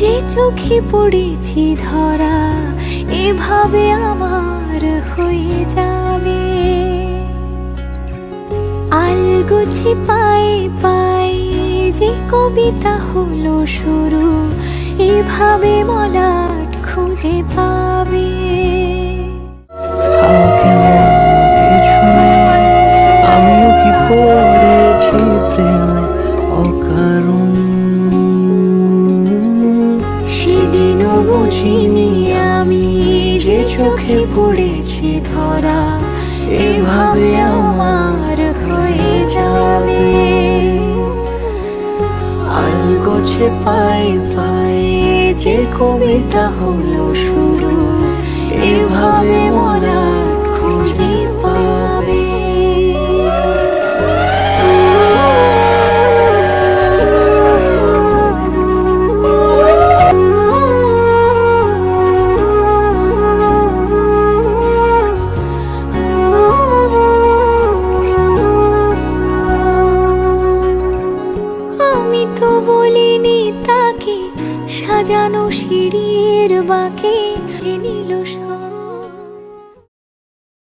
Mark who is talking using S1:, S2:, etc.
S1: যে চোখে পড়েছি ধরা, এভাবে আমার হয়ে যাবে। আলগোছে পায়ে পায়ে যে কবিতা হলো শুরু, এভাবে মলাট খুঁজে পাবে।
S2: আমিও কি প্রেমে অকারণ?
S1: বুঝিনি আমি যে চোখে পড়েছি ধরা, এভাবে আমার হয়ে যাবে।
S2: আলগোছে পায়ে পায়ে যে কবিতা হলো শুরু
S1: সাজানো সিঁড়ির বাঁকে নিল সব।